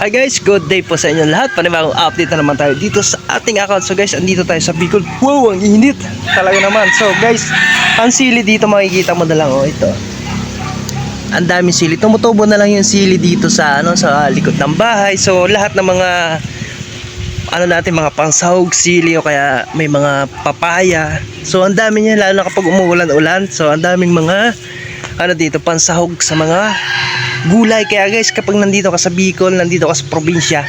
Hi guys, good day po sa inyo lahat. Panibagong update na naman tayo dito sa ating account. So guys, andito tayo sa Bicol. Wow, ang init. Talaga naman. So guys, ang sili dito makikita mo na lang oh, ito. Ang daming sili. Tumutubo na lang yung sili dito sa ano sa likod ng bahay. So lahat ng mga ano natin mga pangsahog sili o kaya may mga papaya. So ang dami niya lalo na kapag umuulan-ulan. So ang daming mga ano dito pansahog sa mga gulay. Kaya guys, kapag nandito ka sa Bicol, nandito ka sa probinsya,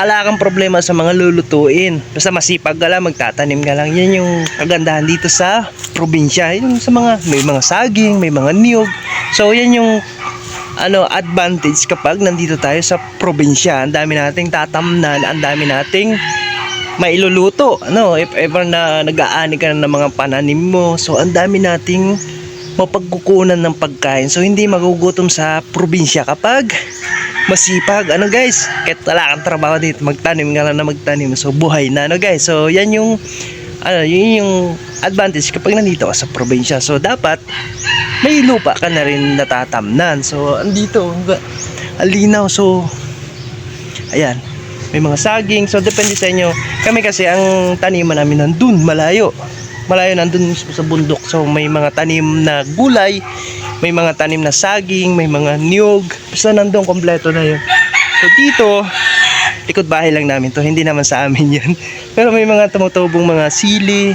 ala kang problema sa mga lulutuin. Basta masipag ka lang, magtatanim ka lang. Yan yung kagandahan dito sa probinsya. Yung sa mga, may mga saging, may mga niyog. So yan yung ano advantage kapag nandito tayo sa probinsya. Ang dami nating tatamnan, ang dami nating mailuluto. Ano, if ever na nag-aani ka na ng mga pananim mo, so ang dami nating mapagkukunan ng pagkain. So hindi magugutom sa probinsya kapag masipag. Ano guys? Kahit wala kang trabaho dito, magtanim ka lang na magtanim. So buhay na ano guys. So yan yung ano, yun yung advantage kapag nandito ka sa probinsya. So dapat may lupa ka na rin natatamnan. So andito ang linaw. So ayan may mga saging so depende sa inyo kami kasi ang taniman namin nandun malayo malayo nandun sa bundok. So may mga tanim na gulay may mga tanim na saging may mga niyog. Basta nandun kompleto na yun. So dito likod bahay lang namin to. Hindi naman sa amin yan pero may mga tumutubong mga sili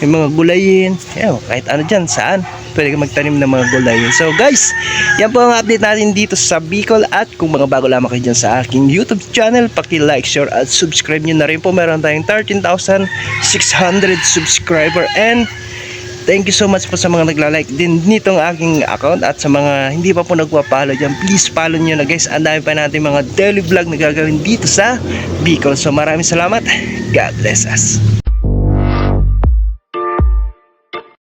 may mga gulayin. Ewan, kahit ano dyan saan pwede magtanim ng mga gulayin so guys yan po ang update natin dito sa Bicol at kung mga bago lamang kayo dyan sa aking YouTube channel paki-like, share at subscribe nyo na rin po meron tayong 13,600 subscriber and Thank you so much po sa mga nagla-like din nitong aking account at sa mga hindi pa po nagpa-follow dyan, please follow nyo na guys. Ang pa natin mga daily vlog na gagawin dito sa Bicol. So maraming salamat. God bless us.